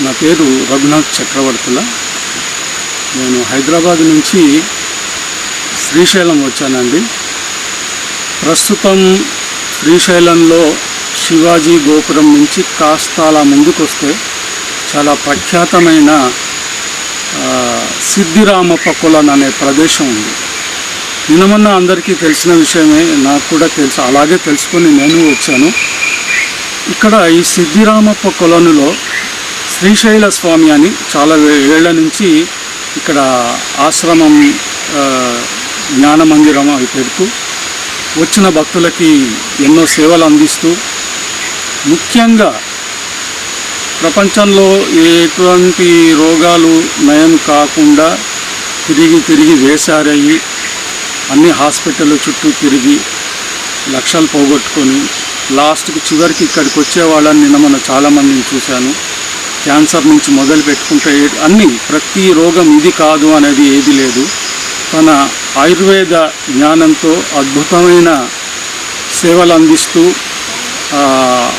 నా పేరు రఘునాథ్ చక్రవర్తుల. నేను హైదరాబాద్ నుంచి శ్రీశైలం వచ్చానండి. ప్రస్తుతం శ్రీశైలంలో శివాజీ గోపురం నుంచి కాస్త అలా ముందుకొస్తే చాలా ప్రఖ్యాతమైన ఆ, సిద్ధిరామప్ప అనే ప్రదేశం ఉంది. నినమన్న అందరికీ తెలిసిన విషయమే నాకు కూడా తెలుసు అలాగే తెలుసుకొని నేను వచ్చాను. ఇక్కడ ఈ సిద్ధిరామప్ప కొలనులో శ్రీశైల స్వామి అని చాలా ఏళ్ళ నుంచి ఇక్కడ ఆశ్రమం జ్ఞానమందిరం జ్ఞాన మందిరం అవి పెడుతూ వచ్చిన భక్తులకి ఎన్నో సేవలు అందిస్తూ ముఖ్యంగా ప్రపంచంలో ఎటువంటి రోగాలు నయం కాకుండా తిరిగి తిరిగి వేసారయ్యి అన్ని హాస్పిటల్ చుట్టూ తిరిగి లక్షలు పోగొట్టుకొని లాస్ట్కి చివరికి ఇక్కడికి వచ్చే వాళ్ళని నిన్న మన చాలామందిని చూశాను. క్యాన్సర్ నుంచి మొదలు పెట్టుకుంటే అన్నీ ప్రతి రోగం ఇది కాదు అనేది ఏది లేదు. తన ఆయుర్వేద జ్ఞానంతో అద్భుతమైన సేవలు అందిస్తూ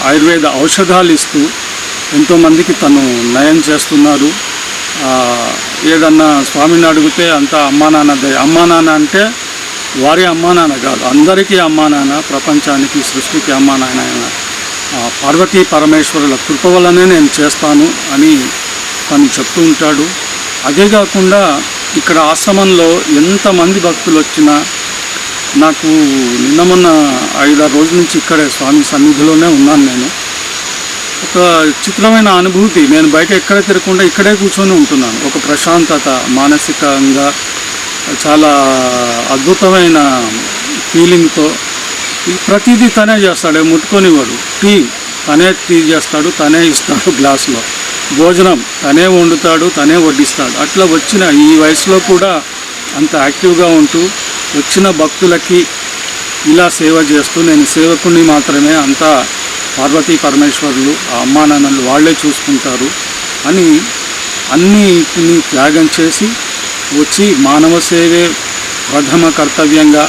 ఆయుర్వేద ఔషధాలు ఇస్తూ ఎంతోమందికి తను నయం చేస్తున్నారు. ఏదన్నా స్వామిని అడిగితే అంత అమ్మా నాన్న అమ్మా నాన్న అంటే వారి అమ్మా నాన్న కాదు అందరికీ అమ్మా నాన్న ప్రపంచానికి సృష్టికి అమ్మా నాన్న అయిన పార్వతీ పరమేశ్వరుల కృప వల్లనే నేను చేస్తాను అని తను చెప్తూ ఉంటాడు. అదే కాకుండా ఇక్కడ ఆశ్రమంలో ఎంతమంది భక్తులు వచ్చినా నాకు నిన్న మొన్న ఐదారు రోజుల నుంచి ఇక్కడే స్వామి సన్నిధిలోనే ఉన్నాను నేను. ఒక చిత్రమైన అనుభూతి. నేను బయట ఎక్కడ తిరగకుండా ఇక్కడే కూర్చొని ఉంటున్నాను. ఒక ప్రశాంతత మానసికంగా చాలా అద్భుతమైన ఫీలింగ్తో ప్రతిదీ తనే చేస్తాడు ముట్టుకొనివాడు టీ తనే టీ చేస్తాడు తనే ఇస్తాడు గ్లాసులో. భోజనం తనే వండుతాడు తనే వడ్డిస్తాడు. అట్లా వచ్చిన ఈ వయసులో కూడా అంత యాక్టివ్గా ఉంటూ వచ్చిన భక్తులకి ఇలా సేవ చేస్తూ నేను సేవకుని మాత్రమే అంతా పార్వతీ పరమేశ్వరులు ఆ అమ్మా నాన్నలు వాళ్ళే చూసుకుంటారు అని అన్నిటిని త్యాగం చేసి వచ్చి మానవ సేవే ప్రథమ కర్తవ్యంగా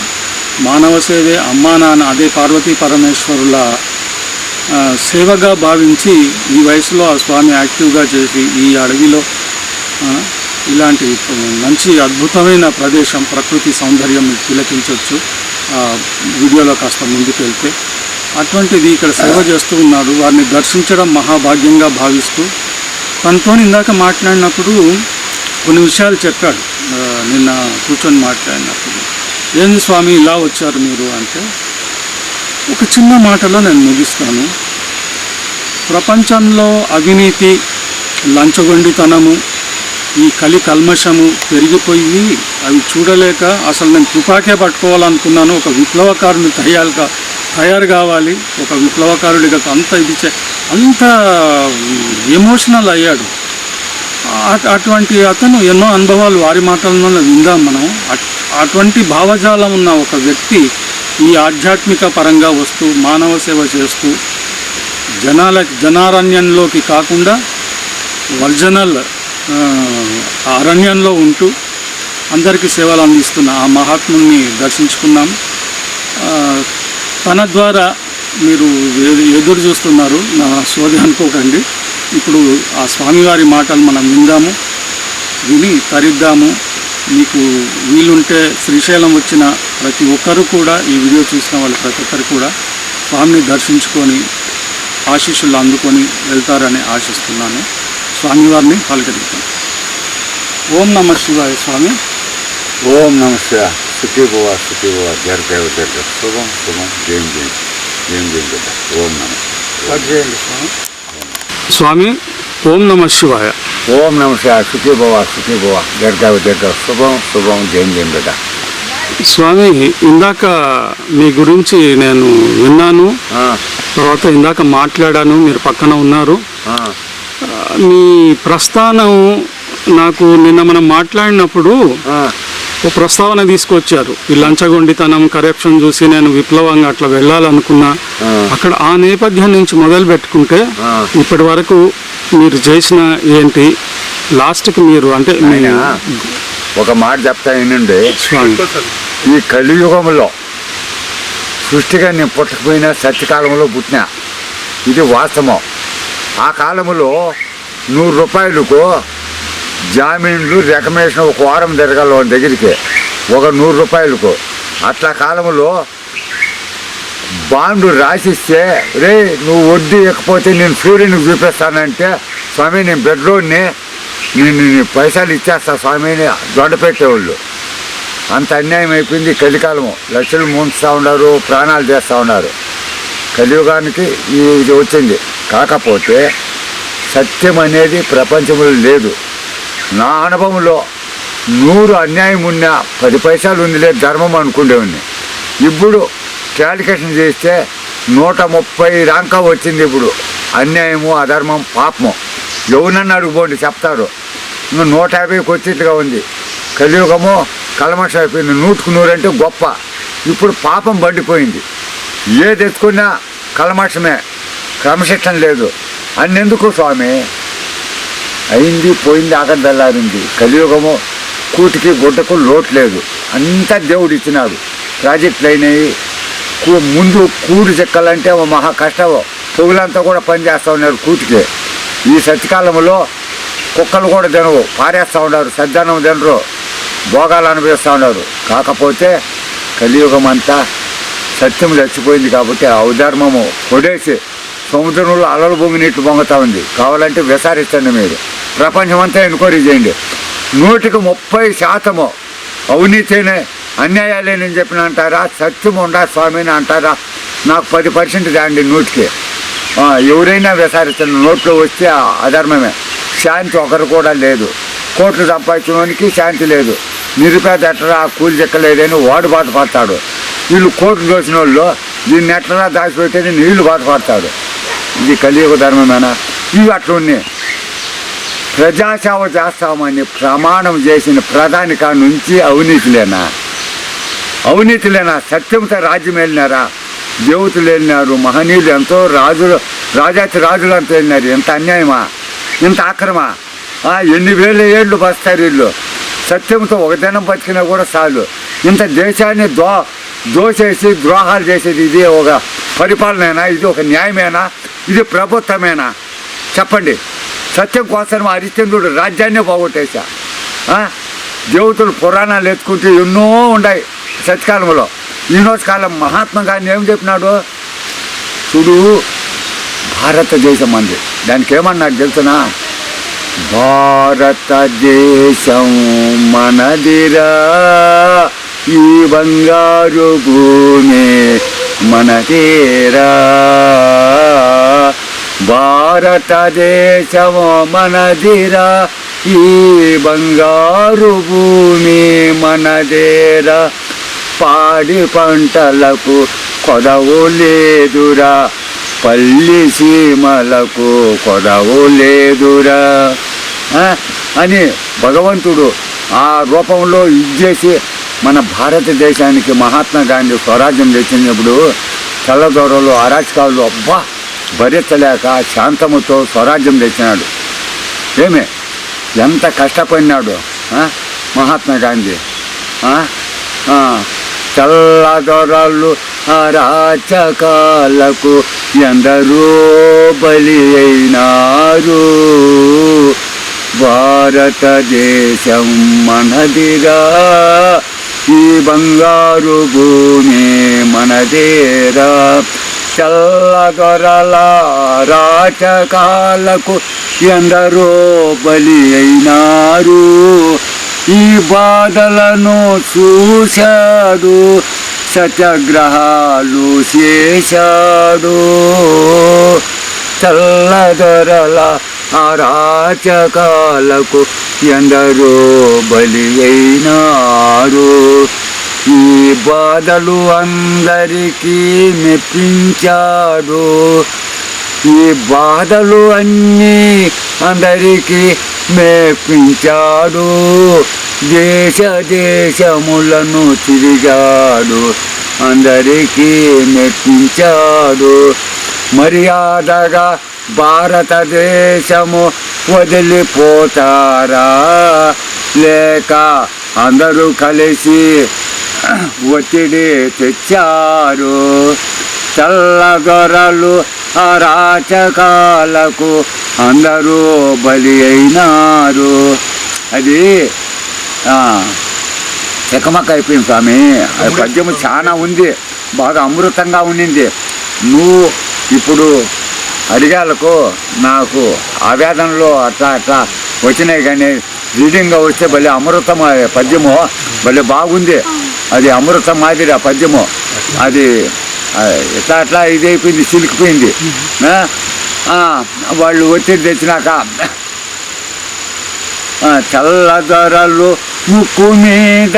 మానవ సేవే అమ్మా నాన్న అదే పార్వతీ పరమేశ్వరుల సేవగా భావించి ఈ వయసులో ఆ స్వామి యాక్టివ్గా చేసి ఈ అడవిలో ఇలాంటి మంచి అద్భుతమైన ప్రదేశం ప్రకృతి సౌందర్యం మీరు తిలకించవచ్చు వీడియోలో కాస్త ముందుకు వెళ్తే అటువంటిది ఇక్కడ సేవ చేస్తూ ఉన్నారు వారిని దర్శించడం మహాభాగ్యంగా భావిస్తూ తనతో ఇందాక మాట్లాడినప్పుడు కొన్ని విషయాలు చెప్పాడు. నిన్న కూర్చొని మాట్లాడినప్పుడు. ఏంది స్వామి ఇలా వచ్చారు మీరు? అంటే ఒక చిన్న మాటలో నేను ముగిస్తాను. ప్రపంచంలో అవినీతి లంచగొండితనము ఈ కలి కల్మషము పెరిగిపోయి అవి చూడలేక అసలు నేను తుపాకే పట్టుకోవాలనుకున్నాను. ఒక విప్లవకారుని తయారుగా తయారు కావాలి. ఒక విప్లవకారుడిగా అంత ఇది చే అంత ఎమోషనల్ అయ్యాడు. అటువంటి అతను ఎన్నో అనుభవాలు వారి మాటలను విందాం మనం. అట్- అటువంటి భావజాలం ఉన్న ఒక వ్యక్తి ఈ ఆధ్యాత్మిక పరంగా వస్తూ మానవ సేవ చేస్తూ జనాల జనారణ్యంలోకి కాకుండా వర్జనల్ అరణ్యంలో ఉంటూ అందరికీ సేవలు అందిస్తున్న ఆ మహాత్ముని దర్శించుకున్నాం. తన ద్వారా మీరు ఎదురు చూస్తున్నారు నా సోది అనుకోకండి. ఇప్పుడు ఆ స్వామివారి మాటలు మనం విందాము విని తరిద్దాము. మీకు వీలుంటే శ్రీశైలం వచ్చిన ప్రతి ఒక్కరు కూడా ఈ వీడియో చూసిన వాళ్ళు ప్రతి ఒక్కరు కూడా స్వామిని దర్శించుకొని ఆశీస్సులు అందుకొని వెళ్తారని ఆశిస్తున్నాను. స్వామివారిని పలకరిస్తాం ఓం నమ శివాయ స్వామి. ఓం నమ శివ సుఖీ భవ సుఖీ భవ శుభం శుభం. జయం జయం. జయం జయం బిడ్డ ఓం నమ స్వామి. స్వామి ఓం నమ శివాయ. ఓం నమ శివ సుఖీ భవ సుఖీ భవ. జరదేవ జరగ శుభం శుభం జయం జయం బిడ్డ. స్వామి ఇందాక మీ గురించి నేను విన్నాను. తర్వాత ఇందాక మాట్లాడాను మీరు పక్కన ఉన్నారు. మీ ప్రస్థానం నాకు నిన్న మనం మాట్లాడినప్పుడు ఒక ప్రస్తావన తీసుకొచ్చారు. ఈ లంచగొండితనం కరప్షన్ చూసి నేను విప్లవంగా అట్లా వెళ్ళాలనుకున్నా. అక్కడ ఆ నేపథ్యం నుంచి మొదలు పెట్టుకుంటే. ఇప్పటి వరకు మీరు చేసిన ఏంటి? లాస్ట్కి మీరు అంటే ఒక మాట చెప్తా ఏంటంటే ఈ కలియుగంలో సృష్టిగా నేను పుట్టకపోయినా సత్యకాలంలో పుట్టినా ఇది వాస్తవం. ఆ కాలంలో నూరు రూపాయలకు జామీన్లు రికమెండేషన్ ఒక వారం తిరగాలి వాళ్ళ దగ్గరికి. ఒక నూరు రూపాయలకు. అట్లా కాలంలో బాండు రాసిస్తే రే నువ్వు వడ్డీ ఇకపోతే నేను సూర్యుని చూపిస్తానంటే స్వామి నేను బెడ్లోని నేను నీ పైసలు ఇచ్చేస్తా స్వామిని దొండపెట్టేవాళ్ళు అంత అన్యాయం అయిపోయింది కలికాలము. లక్షలు ముంచుతూ ఉన్నారు ప్రాణాలు చేస్తూ ఉన్నారు. కలియుగానికి ఇది వచ్చింది. కాకపోతే సత్యం అనేది ప్రపంచంలో లేదు. నా అనుభవంలో నూరు అన్యాయం ఉన్నా పది పైసలు ఉందిలే ధర్మం అనుకునేవాడిని ఇప్పుడు క్యాలిక్యులేషన్ చేస్తే నూట ముప్పై రాంకా వచ్చింది ఇప్పుడు. అన్యాయము అధర్మం పాపము. ఎవరినన్నా అడుగుపోండి చెప్తారు. ఇంకా నూట యాభైకి వచ్చేట్టుగా ఉంది. కలియుగము కలమష అయిపోయింది. నూటికి నూరంటే గొప్ప. ఇప్పుడు పాపం బండిపోయింది. ఏ తెచ్చుకున్నా కలమషమే. క్రమశిక్షణ లేదు. అన్నెందుకు స్వామి? అయింది పోయింది ఆకలి తెల్లారింది. కలియుగము కూటికి గుడ్డకు లోటు లేదు. అంతా దేవుడు ఇచ్చినాడు. ప్రాజెక్టులు అయినాయి. ముందు కూడి చెక్కాలంటే మహా కష్టం పొగులంతా కూడా పనిచేస్తూ ఉన్నారు కూటికి. ఈ సత్యకాలంలో కుక్కలు కూడా తినవు పారేస్తూ ఉన్నారు సజ్జనం తినరు భోగాలు అనుభవిస్తూ ఉన్నారు. కాకపోతే కలియుగం అంతా సత్యం చచ్చిపోయింది కాబట్టి ఆ ఔధర్మము కొడేసి సముద్రంలో అలలు నీటి పొంగుతూ ఉంది. కావాలంటే విసారించండి మీరు. ప్రపంచమంతా ఎన్క్వైరీ చేయండి. నూటికి ముప్పై శాతము అవినీతినే అన్యాయాలేనని చెప్పిన అంటారా? సత్యం ఉండా స్వామిని అంటారా? నాకు పది పర్సెంట్ దాండి నూటికి. ఎవరైనా విసారించండి నోట్లో వస్తే అధర్మమే. శాంతి ఒకరు కూడా లేదు. కోట్లు సంపాదించడానికి శాంతి లేదు. నిరుపేద ఎట్టరా కూలి చెక్కలేదని వాడు బాధపడతాడు. వీళ్ళు కోట్లు దోసిన వాళ్ళు దీన్ని ఎట్లరా దాచిపెట్టేది నీళ్ళు బాధపడతాడు. ఇది కలియుగ ధర్మమేనా? ఇవి అట్లున్నాయి ప్రజాసేవ చేస్తామని ప్రమాణం చేసిన ప్రధాని కాడ నుంచి అవినీతిలేనా అవినీతిలేనా? సత్యంతో రాజ్యం వెళ్ళినారా దేవతలు వెళ్ళినారు మహనీయులు ఎంతో రాజులు రాజాతి రాజులు అంతా వెళ్ళినారు ఎంత అన్యాయమా? ఇంత ఆక్రమా? ఎన్ని వేల ఏళ్ళు బస్తారు వీళ్ళు. సత్యంతో ఒక దినం బతికినా కూడా చాలు. ఇంత దేశాన్ని దో దోచేసి ద్రోహాలు చేసేది ఇది ఒక పరిపాలనేనా? ఇది ఒక న్యాయమేనా? ఇది ప్రభుత్వమేనా? చెప్పండి. సత్యం కోసం హరిశ్చంద్రుడు రాజ్యాన్నే పోగొట్టేశా. దేవతలు పురాణాలు ఎత్తుకుంటే ఎన్నో ఉన్నాయి సత్యకాలంలో. ఈరోజు కాలం మహాత్మా గాంధీ ఏం చెప్పినాడు? చూడు భారతదేశం అంది దానికి ఏమన్నాడు తెలుసునా? భారతదేశం మనదిరా ఈ బంగారు భూమి మనదేరా. భారతదేశము మనదిరా ఈ బంగారు భూమి మనదేరా. పాడి పంటలకు కొదవు లేదురా. పల్లి సీమలకు కొదవు లేదురా. అని భగవంతుడు ఆ రూపంలో ఇచ్చేసి మన భారతదేశానికి మహాత్మా గాంధీ స్వరాజ్యం తెచ్చినప్పుడు తెల్లదొరలు అరాచకాలు అబ్బా! భరించలేక శాంతముతో స్వరాజ్యం తెచ్చినాడు. ఏమే? ఎంత కష్టపడినాడు మహాత్మా గాంధీ. చల్లదొరలు రాచకాలకు ఎందరో బలి అయినారు. భారతదేశం మనదిరా ఈ బంగారు భూమి మనదేరా. చల్లదొరల రాచకాలకు ఎందరో బలి అయినారు. ఈ బాధలను చూశాడు సత్యాగ్రహాలు చేశాడు. చల్లదొరల అరాచకాలకు ఎందరో బలి అయినారు. ఈ బాధలు అందరికీ మెప్పించాడు. ఈ బాధలు అన్నీ అందరికీ మెప్పించాడు. దేశ దేశములను తిరిగాడు అందరికీ మెప్పించాడు. మర్యాదగా భారతదేశము వదిలిపోతారా? లేక అందరూ కలిసి ఒత్తిడి తెచ్చారు? తెల్లగొరలు అరాచకాలకు అందరూ బలి అయినారు. అది ఆ, చెకమక అయిపోయింది స్వామి అది పద్యము చాలా ఉంది. బాగా అమృతంగా ఉండింది. నువ్వు ఇప్పుడు అడిగాలకు నాకు ఆవేదనలో అట్లా అట్లా వచ్చినాయి కానీ రీడింగ్గా వస్తే భలే అమృతం పద్యము. భలే బాగుంది. అది అమృతం మాదిరి ఆ పద్యము. అది ఎట్లా అట్లా ఇది అయిపోయింది చిలికిపోయింది వాళ్ళు ఒత్తిడి తెచ్చినాక చల్లదొరలు ముక్కు మీద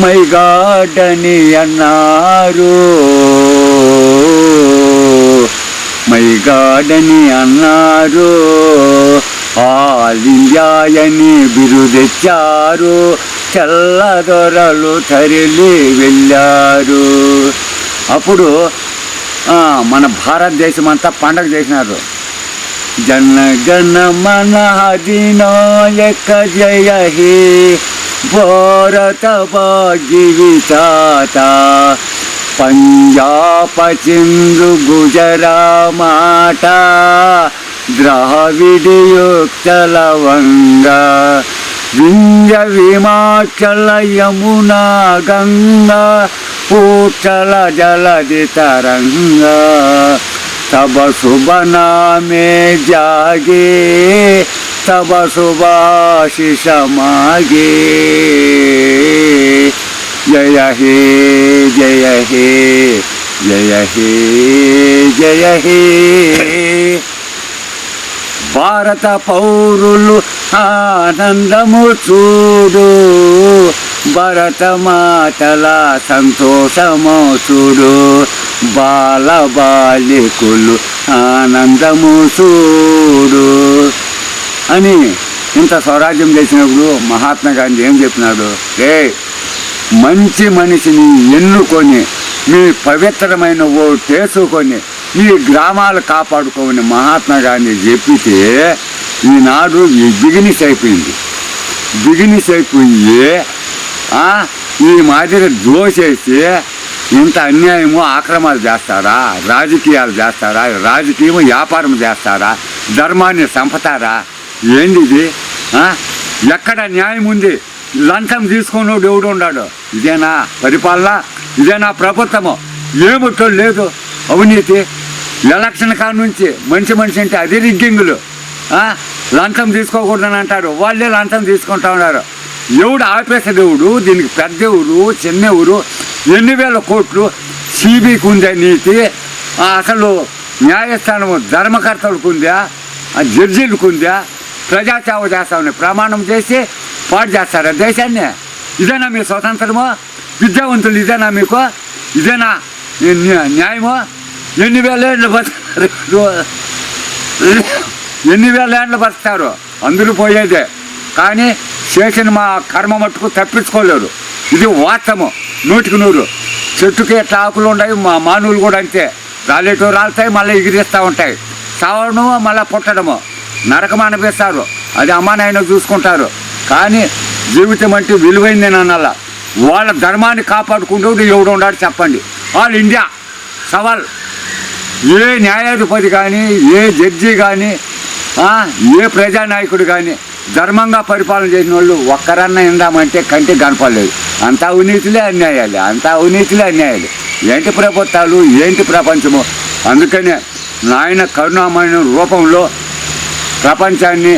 మై మైగాడని అన్నారు. మైగాడని అన్నారు. ఆలింజాయని బిరుదెచ్చారు చల్లదొరలు తరిలి వెళ్ళారు. అప్పుడు మన భారతదేశం అంతా పండగ చేసినారు. జన గణ మన అధినాయక జయ హే భారత భాగ్య విచాత పంజాబ సింధు గుజరామాట ద్రావిడయుక్త లవంగ వింజ విమాచల యమునా గంగా పూచల జలది తరంగా तब शुभ नामे जागे तब शुभाशिष मागे जय हे जय हे जय हे जय हे భారత పౌరులు ఆనందము చూడు భరత మాతల సంతోషము చూడు బాల బాలికులు ఆనందము చూడు. అని ఇంత స్వరాజ్యం చేసినప్పుడు మహాత్మా గాంధీ ఏం చెప్పినాడు? ఏ మంచి మనిషిని ఎన్నుకొని మీ పవిత్రమైన ఓటేసుకొని మీ గ్రామాలు కాపాడుకోమని మహాత్మా గాంధీ చెప్పితే ఈనాడు ఈ బిగినిస్ అయిపోయింది. బిగినిస్ అయిపోయి ఈ మాదిరి దోసేసి ఇంత అన్యాయము ఆక్రమాలు చేస్తారా? రాజకీయాలు చేస్తారా? రాజకీయం వ్యాపారం చేస్తారా? ధర్మాన్ని చంపుతారా? ఏంది ఇది? ఎక్కడ న్యాయం ఉంది? లంచం తీసుకున్నోడు ఎవడు ఉన్నాడు. ఇదేనా పరిపాలన? ఇదేనా ప్రభుత్వము? ఏమిటో లేదు. అవినీతి. ఎలక్షన్ కాడ నుంచి మంచి మనిషి అంటే అది రిగ్గింగులు. లంచం తీసుకోకూడదని అంటారు. వాళ్ళే లంచం తీసుకుంటా ఉన్నారు. ఎవడు ఆపేసాడు దేవుడు? దీనికి పెద్ద ఊరు చిన్న ఊరు. ఎన్ని వేల కోట్లు సిబికి ఉందా నీతి ఆ, అసలు న్యాయస్థానము ధర్మకర్తలకు ఉందా ఆ జడ్జీలకు ఉందా ప్రజాసేవ చేస్తామని ప్రమాణం చేసి పాటు చేస్తారా దేశాన్ని? ఇదేనా మీ స్వతంత్రము? విద్యావంతులు ఇదేనా మీకు? ఇదేనా న్యాయము? ఎన్ని వేల ఏళ్ళు బతుకుతారు? ఎన్ని వేల ఏళ్ళు బతుకుతారు? అందరూ పోయేదే. కానీ చేసిన మా కర్మ మట్టుకు తప్పించుకోలేరు. ఇది వాస్తవం నూటికి నూరు. చెట్టుకి ఎట్లా ఆకులు ఉన్నాయి మా మానవులు కూడా అంతే. రాలేటో రాలుతాయి మళ్ళీ ఎగిరిస్తూ ఉంటాయి. చావడము మళ్ళీ పుట్టడము. నరకం అనిపిస్తారు. అది అమ్మా నాయన చూసుకుంటారు. కానీ జీవితం అంటే విలువైంది అనాల వాళ్ళ ధర్మాన్ని కాపాడుకుంటూ ఎవడు ఉండాలి చెప్పండి. ఆల్ ఇండియా సవాల్. ఏ న్యాయాధిపతి కానీ ఏ జడ్జి కానీ ఏ ప్రజానాయకుడు కానీ ధర్మంగా పరిపాలన చేసిన వాళ్ళు ఒక్కరన్నా ఇందామంటే కంటి కనపడలేదు అంతా అవినీతిలే అన్యాయాలు అంతా అవినీతిలే అన్యాయాలు. ఏంటి ప్రభుత్వాలు ఏంటి ప్రపంచము? అందుకనే నాయన కరుణామయ రూపంలో ప్రపంచాన్ని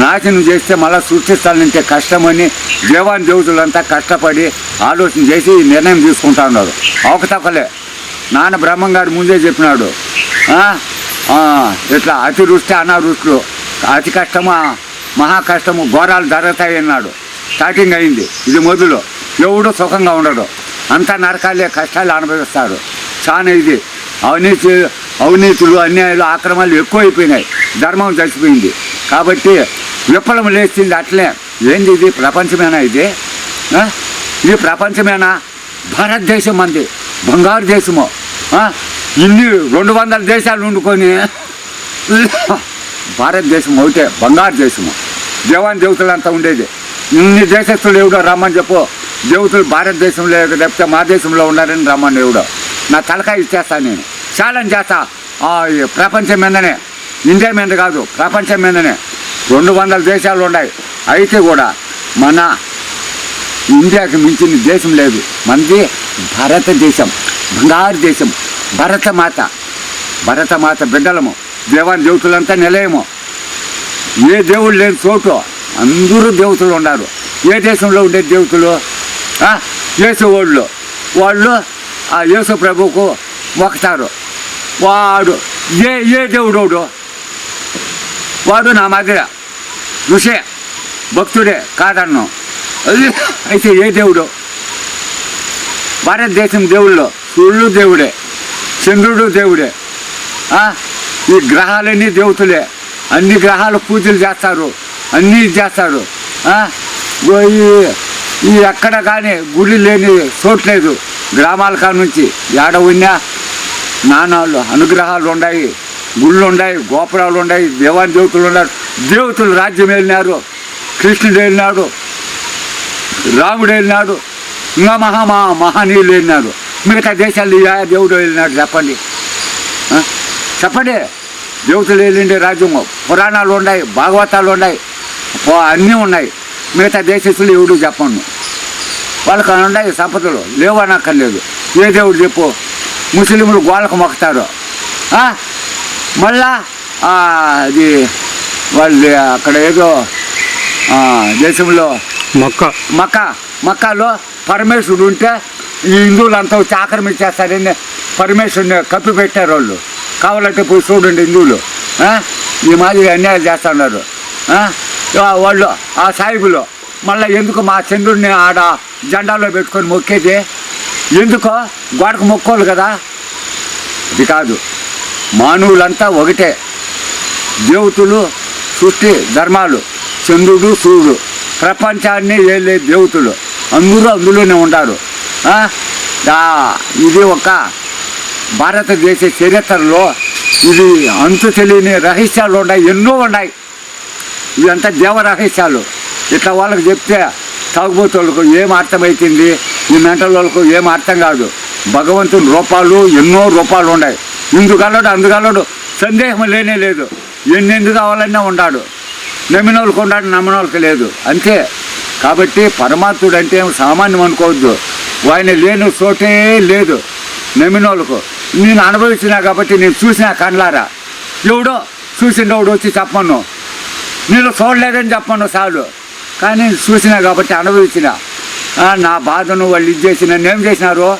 నాశనం చేస్తే మళ్ళీ సృష్టిస్తానంటే కష్టమని దేవాన్ దేవతలంతా కష్టపడి ఆలోచన చేసి ఈ నిర్ణయం తీసుకుంటా ఉన్నారు. అవకతవకలే నాన్న బ్రహ్మం గారు ముందే చెప్పినాడు. ఇట్లా అతివృష్టి అనావృష్టిలో అతి కష్టమా? మహా కష్టము ఘోరాలు జరుగుతాయన్నాడు స్టార్టింగ్ అయింది. ఇది మొదలు. ఎవడు సుఖంగా ఉండడు. అంతా నరకాలే కష్టాలు అనుభవిస్తాడు. చాలా ఇది. అవినీతి అవినీతులు అన్యాయాలు ఆక్రమాలు ఎక్కువైపోయినాయి. ధర్మం చచ్చిపోయింది. కాబట్టి విప్లవం లేచింది అట్లే. ఏంది ఇది? ప్రపంచమేనా ఇది? ఇది ప్రపంచమేనా? భారతదేశం మంది బంగారు దేశము. ఇన్ని రెండు వందల దేశాలు వండుకొని భారతదేశం ఒకటే బంగారు దేశము. దేవాన్ దేవతలంతా ఉండేది. ఇన్ని దేశస్తులు ఎవడో రమ్మని చెప్పు. దేవతలు భారతదేశంలో లేకపోతే మా దేశంలో ఉన్నారని రమ్మని ఎవడో నా తలకాయ ఇచ్చేస్తాను నేను. ఛాలెంజ్ చేస్తా. ప్రపంచం మీదనే. ఇండియా మీద కాదు ప్రపంచం మీదనే. రెండు వందల దేశాలు ఉన్నాయి. అయితే కూడా మన ఇండియాకి మించిన దేశం లేదు. మనది భారతదేశం బంగారు దేశం. భరతమాత. భరతమాత బిడ్డలము. దేవాన్ దేవతలంతా నిలయము. ఏ దేవుడు లేని చోటు అందరూ దేవతలు ఉన్నారు. ఏ దేశంలో ఉండే దేవతలు? ఆ, యేసు వాళ్ళు వాళ్ళు ఆ యేసు ప్రభువుకు మొక్కుతారు. వాడు ఏ ఏ దేవుడు వాడు? నా మాదిర. ఋషే భక్తుడే కాదన్ను. అయితే ఏ దేవుడు? భారతదేశం దేవుళ్ళు సూర్యుడు దేవుడే చంద్రుడు దేవుడే. ఈ గ్రహాలన్నీ దేవతలే. అన్ని గ్రహాలు పూజలు చేస్తారు. అన్నీ చేస్తారు. ఈ- ఈ ఎక్కడ కానీ గుడి లేని చోట్లేదు గ్రామాల కాడ నుంచి ఏడ ఉన్నా నానాలు అనుగ్రహాలు ఉన్నాయి గుళ్ళు ఉన్నాయి గోపురాలు ఉన్నాయి దేవాన్ దేవతలు ఉన్నారు. దేవతలు రాజ్యం వెళ్ళినారు కృష్ణుడు వెళ్ళినాడు రాముడు వెళ్ళినాడు ఇంకా మహా మహా మహనీయులు వెళ్ళినారు మిగతా దేశాలు ఏ దేవుడు వెళ్ళినాడు చెప్పండి? చెప్పండి. దేవతలు వెళ్ళిండే రాజ్యము పురాణాలు ఉన్నాయి భాగవతాలు ఉన్నాయి అన్నీ ఉన్నాయి. మిగతా దేశస్తులు ఎవడు చెప్పండి వాళ్ళకి ఉన్నాయి సంపదలు. లేవనక్కర్లేదు. ఏ దేవుడు చెప్పు? ముస్లింలు గోళ్ళకు మొక్కుతారు? మళ్ళా అది వాళ్ళు అక్కడ ఏదో దేశంలో మొక్క. మక్క. మక్కాలో పరమేశ్వరుడు ఉంటే ఈ హిందువులంతా వచ్చి ఆక్రమించేస్తారని పరమేశ్వరుని కప్పి పెట్టారు వాళ్ళు. కావాలంటే పోయి చూడండి హిందువులు ఈ మాదిరి అన్యాయం చేస్తున్నారు. వాళ్ళు ఆ సాయిబులు మళ్ళీ ఎందుకు మా చంద్రుడిని ఆడ జెండాలో పెట్టుకొని మొక్కేది? ఎందుకో? గోడకు మొక్కోలు కదా? ఇది కాదు. మానవులంతా ఒకటే. దేవతలు సృష్టి ధర్మాలు చంద్రుడు సూర్యుడు. ప్రపంచాన్ని ఏలే దేవతలు. అందరూ అందులోనే ఉంటారు ఇది ఒక భారతదేశ చరిత్రలో ఇది అంతు తెలియని రహస్యాలు ఉన్నాయి ఎన్నో ఉన్నాయి. ఇదంతా దేవ రహస్యాలు. ఇట్లా వాళ్ళకి చెప్తే తాగుబోతులకు ఏం అర్థమవుతుంది ఈ మెంటల్ వాళ్ళకు ఏం అర్థం కాదు. భగవంతుని రూపాలు ఎన్నో రూపాలు ఉన్నాయి. ఇందుకలడు అందుకలడు సందేహం లేనే లేదు. ఎన్నెందు కావాలన్నా ఉన్నాడు నమ్మిన వాళ్ళకి ఉన్నాడు నమ్మిన వాళ్ళకి లేదు. అంతే. కాబట్టి పరమాత్ముడు అంటే సామాన్యం అనుకోవద్దు. ఆయన లేని చోటే లేదు నమ్మిన వాళ్ళకు నేను అనుభవించినా కాబట్టి నేను చూసినా కళ్ళారా? ఎవడో చూసినోడు వచ్చి చెప్పను నేను చూడలేదని చెప్పను చాలు కానీ చూసినా కాబట్టి అనుభవించిన. నా బాధను వాళ్ళు ఇది చేసి నన్ను ఏం చేసినారు?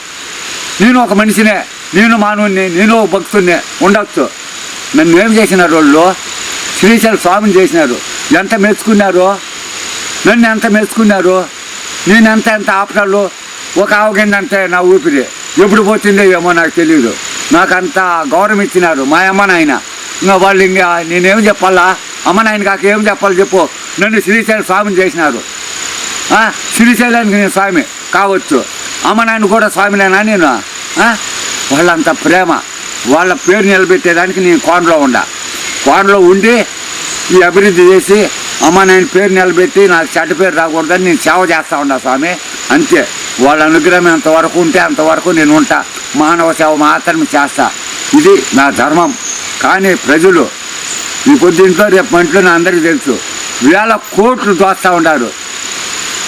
నేను ఒక మనిషినే నేను మానవుని నేను ఒక భక్తుడిని ఉండొచ్చు. నన్ను ఏం చేసినారు వాళ్ళు? శ్రీశైల స్వామిని చేసినారు. ఎంత మెచ్చుకున్నారు? నన్ను ఎంత మెచ్చుకున్నారు? నేను ఎంత ఎంత ఆపటాలు ఒక ఆవగిందంటే నా ఊపిరి. ఎప్పుడు పోతుందో ఏమో నాకు తెలియదు నాకు గౌరవం ఇచ్చినారు మా అమ్మ నాయన. ఇంకా వాళ్ళు ఇంకా నేనేం చెప్పాలా? అమ్మ నాయన కాక ఏం చెప్పాలి చెప్పు. నన్ను శ్రీశైల స్వామిని చేసినారు. శ్రీశైలానికి నేను స్వామి కావచ్చు. అమ్మ నాయన కూడా స్వామినేనా నేను? వాళ్ళంత ప్రేమ. వాళ్ళ పేరు నిలబెట్టేదానికి నేను కోనలో ఉండా. కోనలో ఉండి ఈ అభివృద్ధి చేసి అమ్మ నాయన పేరు నిలబెట్టి నాకు చెడ్డ పేరు రాకూడదని నేను సేవ చేస్తా ఉన్నా స్వామి. అంతే. వాళ్ళ అనుగ్రహం ఎంతవరకు ఉంటే అంతవరకు నేను ఉంటా. మానవ సేవ మాత్రమే చేస్తా. ఇది నా ధర్మం. కానీ ప్రజలు ఈ పొద్దుంట్లో రేపు మంట్లో నా అందరికీ తెలుసు. వేల కోట్లు దోస్తూ ఉన్నారు.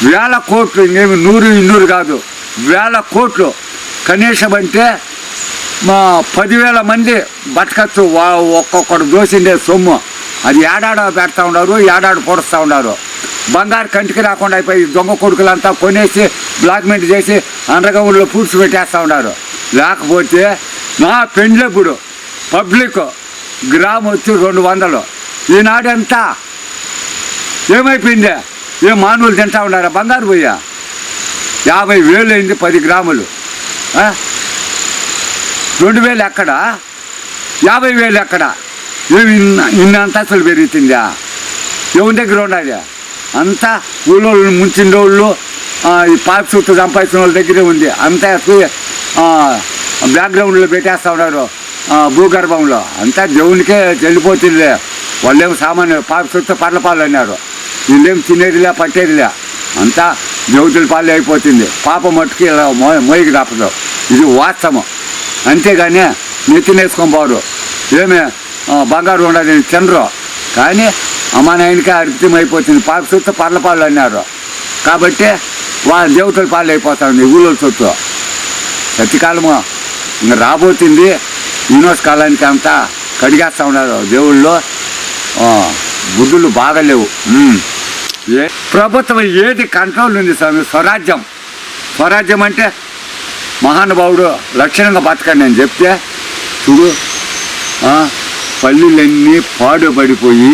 వేల కోట్లు ఇంకేమి నూరు ఇన్నూరు కాదు. వేల కోట్లు. కనీసం అంటే మా పదివేల మంది బతకచ్చు. వా ఒక్కొక్కడు దోసిండే సొమ్ము. అది ఏడాడ పెడతా ఉన్నారు ఏడాడు పొడుస్తూ ఉన్నారు. బంగారు కంటికి రాకుండా అయిపోయి దొంగ కొడుకులంతా కొనేసి బ్లాక్మెంట్ చేసి అండర్గ్రౌండ్లో పూడ్చి పెట్టేస్తూ ఉన్నారు. లేకపోతే నా పెండ్లప్పుడు పబ్లిక్ గ్రామ్ వచ్చి రెండు వందలు. ఈనాడంతా ఏమైపోయిందే ఏమైపోయింది? ఏ మానవులు తింటా ఉన్నారా? బంగారు పోయా. యాభై వేలు అయింది పది గ్రాములు. రెండు వేలు ఎక్కడ? యాభై వేలు ఎక్కడ? ఏమి ఇన్న ఇన్ని అంతస్తులు పెరుగుతుందా? ఎవరి దగ్గర ఉండాలి? అంతా ఊళ్ళో ముంచిండోళ్ళు ఆ, ఈ పాత చుట్టూ సంపాదించిన వాళ్ళ దగ్గరే ఉంది. అంతా బ్యాక్గ్రౌండ్లో పెట్టేస్తా ఉన్నారు భూగర్భంలో. అంతా దేవునికే చెల్లిపోతుందిలే. వాళ్ళేమో సామాన్య పాప చుట్టూ పర్లపాలు అన్నారు. వీళ్ళేం తినేదిలే పట్టేదిలే. అంతా దేవతల పాలు అయిపోతుంది. పాప మట్టుకి ఇలా మో మోయికి తప్పదు. ఇది వాస్తవం. అంతేగాని నెత్తినేసుకొని పోరు. ఏమే బంగారు ఉండదు తినరు. కానీ అమ్మ నాయనకే అరిపితం అయిపోతుంది పాప సొత్తు పర్ల పాలు అన్నారు. కాబట్టి వాళ్ళ దేవతలు పాలు అయిపోతుంది ఊళ్ళో సొత్తు సత్యకాలము ఇంకా రాబోతుంది యూనివర్స్ కాలానికి అంతా కడిగేస్తూ ఉన్నారు దేవుళ్ళు. బుద్ధులు బాగలేవు ఏ ప్రభుత్వం ఏది కంట్రోల్ ఉంది స్వామి? స్వరాజ్యం. స్వరాజ్యం అంటే మహానుభావుడు లక్షణంగా బతకండి అని చెప్తే చూడు పల్లీలన్నీ పల్లెలన్నీ పాడుపడిపోయి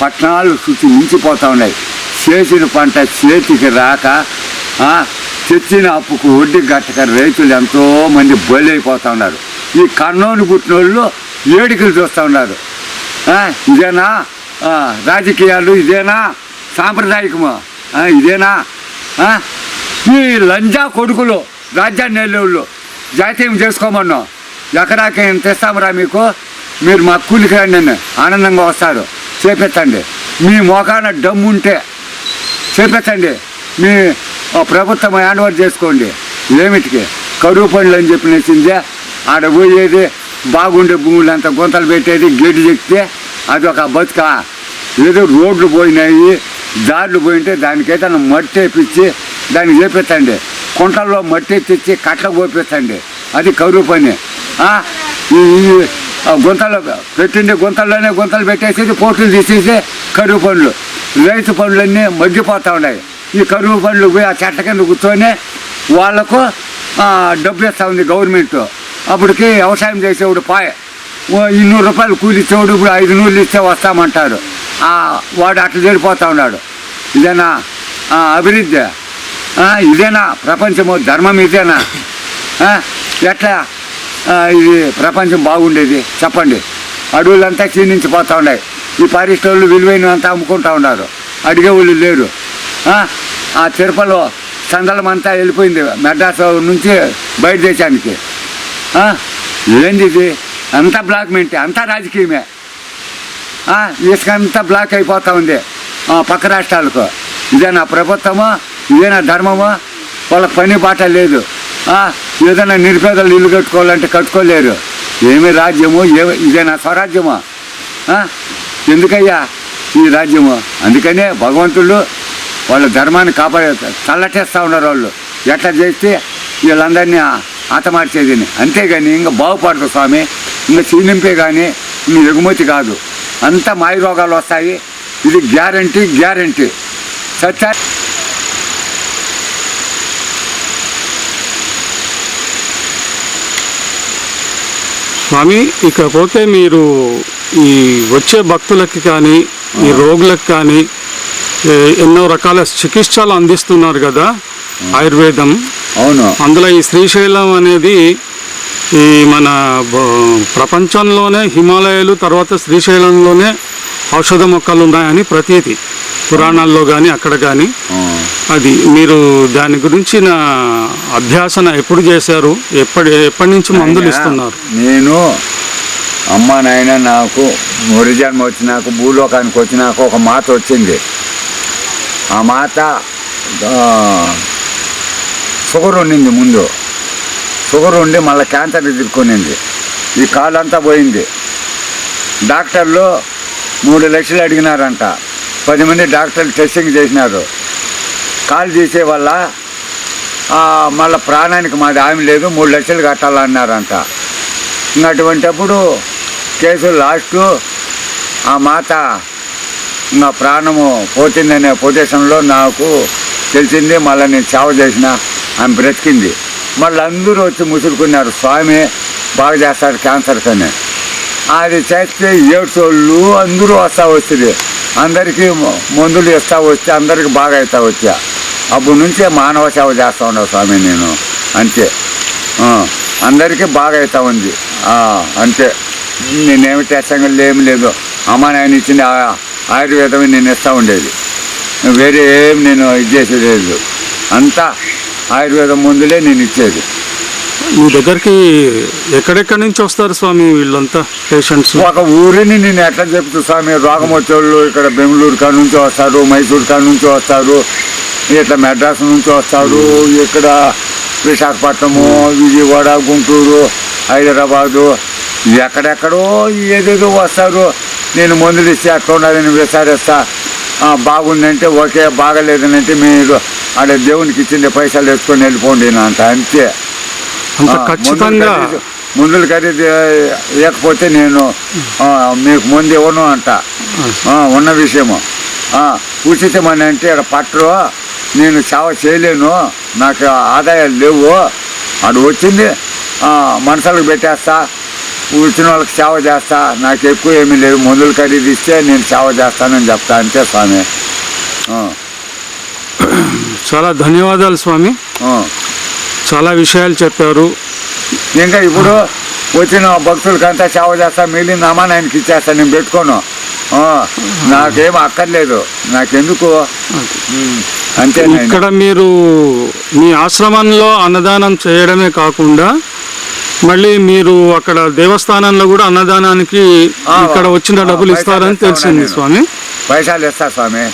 పట్టణాలు శుచి ఉంచిపోతూ ఉన్నాయి. చేసిన పంట చేతికి రాక తెచ్చిన అప్పుకు వడ్డీ గట్టక రైతులు ఎంతో మంది బలైపోతా ఉన్నారు ఈ కన్నోని పుట్టిన వాళ్ళు ఏడికలు చూస్తూ ఉన్నారు. ఇదేనా? రాజకీయాలు ఇదేనా? సాంప్రదాయకము. ఇదేనా? ఈ లంజా కొడుకులు రాజ్యాన్ని వెళ్ళేవాళ్ళు జాతీయం చేసుకోమన్నాం ఎకరాకి ఎంత ఇస్తామరా మీకు? మీరు మా కూలికి రండి ఆనందంగా వస్తారు. చేపెత్తండి. మీ మోకాన డమ్ము ఉంటే చేపెత్తండి. మీ ప్రభుత్వం హ్యాండ్ ఓవర్ చేసుకోండి. లిమిట్కి? కరువు పనులు అని చెప్పినసిందే ఆడ పోయేది బాగుండే భూములు అంత గుంతలు పెట్టేది గేటు చెప్తే అది ఒక బతుక. ఏదో రోడ్లు పోయినాయి దారులు పోయింటే దానికైతే మట్టి వేపించి దానికి చేపిస్తండి. కుంటల్లో మట్టి తెచ్చి కట్ల పోపిస్తండి. అది కరువు పని. ఈ గుంతలు పెట్టిండే గుంతల్లోనే గుంతలు పెట్టేసేది పోట్లు తీసేసి కరువు పనులు. రైతు పనులన్నీ మగ్గిపోతూ ఉన్నాయి. ఈ కరువు పనులు పోయి ఆ చెట్ట కింద కూర్చొని వాళ్ళకు డబ్బు ఇస్తూ ఉంది గవర్నమెంట్. అప్పటికి వ్యవసాయం చేసేవాడు పాయ ఇన్నూరు రూపాయలు కూలి ఇచ్చేవాడు ఇప్పుడు ఐదు నూరులు ఇస్తే వస్తామంటాడు వాడు అట్లా చెడిపోతూ ఉన్నాడు. ఇదేనా? అభివృద్ధి. ఇదేనా? ప్రపంచము ధర్మం ఇదేనా? ఎట్లా? ఇది ప్రపంచం బాగుండేది. చెప్పండి. అడవులంతా క్షీణించిపోతూ ఉన్నాయి. ఈ పారిశ్రమలు వాళ్ళు విలువైనవంతా అమ్ముకుంటూ ఉన్నారు. అడిగే వాళ్ళు లేరు. ఆ, తిరుపతిలో సందలమంతా వెళ్ళిపోయింది మెడ్రాస్ నుంచి బయట దేశానికి. ఏంది ఇది? అంతా బ్లాక్ మెంటే అంతా రాజకీయమే. ఆ, ఇసుక అంతా బ్లాక్ అయిపోతూ ఉంది పక్క రాష్ట్రాలకు. ఇదేనా ప్రభుత్వమా? ఇదేనా ధర్మమా? వాళ్ళ పని బాట లేదు. ఏదైనా నిరుపేదలు ఇల్లు కట్టుకోవాలంటే కట్టుకోలేరు. ఏమి రాజ్యము? ఏ ఇదేనా స్వరాజ్యమా? ఎందుకయ్యా ఈ రాజ్యము? అందుకనే భగవంతుడు వాళ్ళ ధర్మాన్ని కాపాడే చల్లటేస్తూ ఉన్నారు వాళ్ళు. ఎట్లా చేస్తే వీళ్ళందరినీ హతమార్చేది అంతేగాని ఇంకా బాగుపడదు స్వామి. ఇంకా క్షీణింపే కానీ ఇంక ఎగుమతి కాదు. అంతా మాయ రోగాలు వస్తాయి. ఇది గ్యారంటీ గ్యారంటీ. సత్య స్వామి ఇకపోతే మీరు ఈ వచ్చే భక్తులకి కానీ ఈ రోగులకు కానీ ఎన్నో రకాల చికిత్సలు అందిస్తున్నారు కదా ఆయుర్వేదం. అవును. అందులో ఈ శ్రీశైలం అనేది ఈ మన ప్రపంచంలోనే హిమాలయాలు తర్వాత శ్రీశైలంలోనే ఔషధ మొక్కలు ఉన్నాయని ప్రతీతి. పురాణాల్లో కానీ అక్కడ కానీ. అది మీరు దాని గురించిన అభ్యాసన ఎప్పుడు చేశారు? ఎప్పటి ఎప్పటి నుంచి మందులు ఇస్తున్నారు? నేను అమ్మ నాయన నాకు మురి జన్మ వచ్చినాక భూలోకానికి వచ్చినాక ఒక మాత వచ్చింది. ఆ మాత షుగర్ ఉండింది ముందు షుగర్ ఉండి మళ్ళీ క్యాన్సర్ ఎదుర్కొనింది ఈ కాలంతా పోయింది డాక్టర్లు మూడు లక్షలు అడిగినారంట పది మంది డాక్టర్లు టెస్టింగ్ చేసినారు. కాలు తీసే వల్ల మళ్ళీ ప్రాణానికి మాది హామీ లేదు మూడు లక్షలు కట్టాలన్నారంట. ఇంకా అటువంటిప్పుడు కేసు లాస్ట్ ఆ మాత నా ప్రాణము పోతుందనే పొజిషన్లో నాకు తెలిసింది మళ్ళీ నేను సేవ చేసిన ఆమె బ్రతికింది. మళ్ళీ అందరూ వచ్చి ముసురుకున్నారు స్వామి బాగా చేస్తారు క్యాన్సర్ కని. అది చేస్తే ఏడ్చోళ్ళు అందరూ వస్తా వస్తుంది అందరికీ మందులు ఇస్తా వచ్చి అందరికీ బాగా అవుతా వచ్చా. అప్పటి నుంచే మానవ సేవ చేస్తా ఉన్నావు స్వామి నేను అంతే. అందరికీ బాగా అవుతా ఉంది. అంతే. నేనేమి చేస్తాం ఏమి లేదు. అమ్మ నాయన ఇచ్చింది ఆ- ఆయుర్వేదం నేను ఇస్తూ ఉండేది. వేరే ఏం నేను ఇది చేసేది లేదు అంతా ఆయుర్వేదం మందులే నేను ఇచ్చేది. మీ దగ్గరికి ఎక్కడెక్కడి నుంచి వస్తారు స్వామి వీళ్ళంతా పేషెంట్స్? ఒక ఊరిని నేను ఎట్లా చెప్తూ స్వామి? రోగం వచ్చేవాళ్ళు ఇక్కడ బెంగళూరు కాడ నుంచి వస్తారు మైసూరు కాడ నుంచి వస్తారు ఇట్లా మెడ్రాస్ నుంచి వస్తారు ఇక్కడ విశాఖపట్నము విజయవాడ గుంటూరు హైదరాబాదు ఎక్కడెక్కడో ఏదేదో వస్తారు. నేను మందులు ఇస్తే అట్లా ఉన్నదని విచారిస్తా బాగుందంటే ఓకే బాగలేదనంటే మీరు ఆడ దేవునికి ఇచ్చిండే పైసలు ఎత్తుకొని వెళ్ళిపోండి అంట అంతే. ఖచ్చితంగా. మందులు ఖరీదు- ఇవ్వకపోతే నేను మీకు ముందు ఇవ్వను అంట. ఉన్న విషయము. ఉచితమని అంటే ఇక్కడ పట్టరు నేను సేవ చేయలేను నాకు ఆదాయాలు లేవు. అడు వచ్చింది ఆ, మనుషులకు పెట్టేస్తా వచ్చిన వాళ్ళకి సేవ చేస్తా నాకు ఎక్కువ ఏమీ లేదు మందులు ఖరీదు ఇస్తే నేను సేవ చేస్తానని చెప్తా. అంతే స్వామి. చాలా ధన్యవాదాలు స్వామి. చాలా విషయాలు చెప్పారు. ఇంకా ఇప్పుడు వచ్చిన భక్తులకంతా సేవ చేస్తా మిగిలిన అమ్మ ఆయనకి ఇచ్చేస్తా నేను పెట్టుకోను. నాకేం అక్కర్లేదు. నాకెందుకు? అంతే. ఇక్కడ మీరు మీ ఆశ్రమంలో అన్నదానం చేయడమే కాకుండా మళ్ళీ మీరు అక్కడ దేవస్థానంలో కూడా అన్నదానానికి ఇక్కడ వచ్చిన డబ్బులు ఇస్తారని ఇస్తా తెలిసింది స్వామి. పైసలు ఇస్తా స్వామి.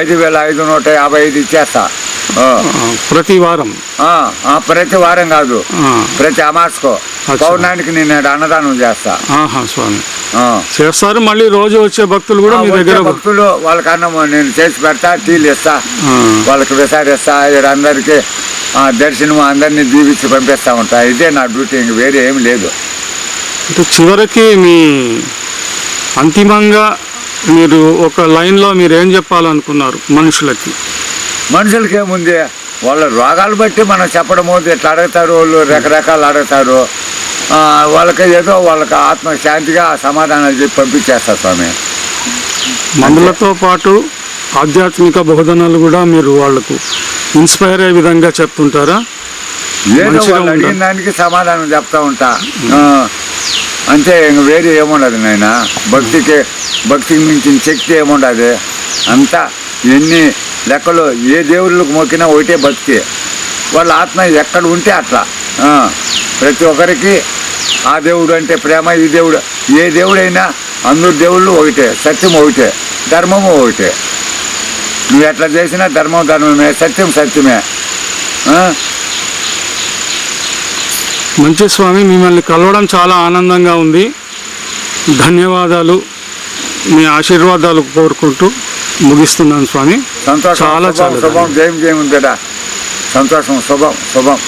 ఐదు వేల ఐదు నూట యాభై ఐదు ఇచ్చేస్తా. ప్రతి వారం. ప్రతి వారం కాదు. ప్రతి అమాస్కో. పౌర్ణానికి నేను అన్నదానం చేస్తా. స్వామి. చేస్తారు. మళ్ళీ రోజు వచ్చే భక్తులు కూడా మీ దగ్గర భక్తులు వాళ్ళకి అన్నం నేను చేసి పెడతా టీలు ఇస్తా వాళ్ళకి విసారిస్తా. అందరికీ దర్శనం అందరినీ దీవించి పంపిస్తా ఉంటా. ఇదే నా డ్యూటీ ఇంక వేరే ఏం లేదు. అంటే చివరికి మీ అంతిమంగా మీరు ఒక లైన్లో మీరు ఏం చెప్పాలనుకున్నారు మనుషులకి? మనుషులకి ఏముంది? వాళ్ళ రోగాలు బట్టి మనం చెప్పడము ఇట్లా అడుగుతారు వాళ్ళు? రకరకాలు అడుగుతారు. వాళ్ళకి ఏదో వాళ్ళకి ఆత్మశాంతిగా సమాధానాలు చెప్పి పంపించేస్తా స్వామి. మందులతో పాటు ఆధ్యాత్మిక బోధనలు కూడా మీరు వాళ్ళకు ఇన్స్పైర్ అయ్యే విధంగా చెప్తుంటారా? మంచిగా వాళ్ళు? అడిగిన దానికి సమాధానం చెప్తా ఉంటా. అంతే ఇంక వేరే ఏముండదు నాయన. భక్తికి భక్తికి మించిన శక్తి ఏముండదు. అంతా ఎన్ని లెక్కలు ఏ దేవుళ్ళకు మొక్కినా ఒకటే భక్తి. వాళ్ళ ఆత్మ ఎక్కడ ఉంటే అట్లా. ప్రతి ఒక్కరికి ఆ దేవుడు అంటే ప్రేమ ఈ దేవుడు ఏ దేవుడైనా అందరు దేవుళ్ళు ఒకటే సత్యం ఒకటే ధర్మము ఒకటే. నువ్వు ఎట్లా చేసినా ధర్మం ధర్మమే సత్యం సత్యమే? మంచి స్వామి మిమ్మల్ని కలవడం చాలా ఆనందంగా ఉంది. ధన్యవాదాలు. మీ ఆశీర్వాదాలు కోరుకుంటూ ముగిస్తున్నాను స్వామి. సంతోషం చాలా చాలా శుభం జయం జయం బిడ్డ సంతోషం శుభం శుభం.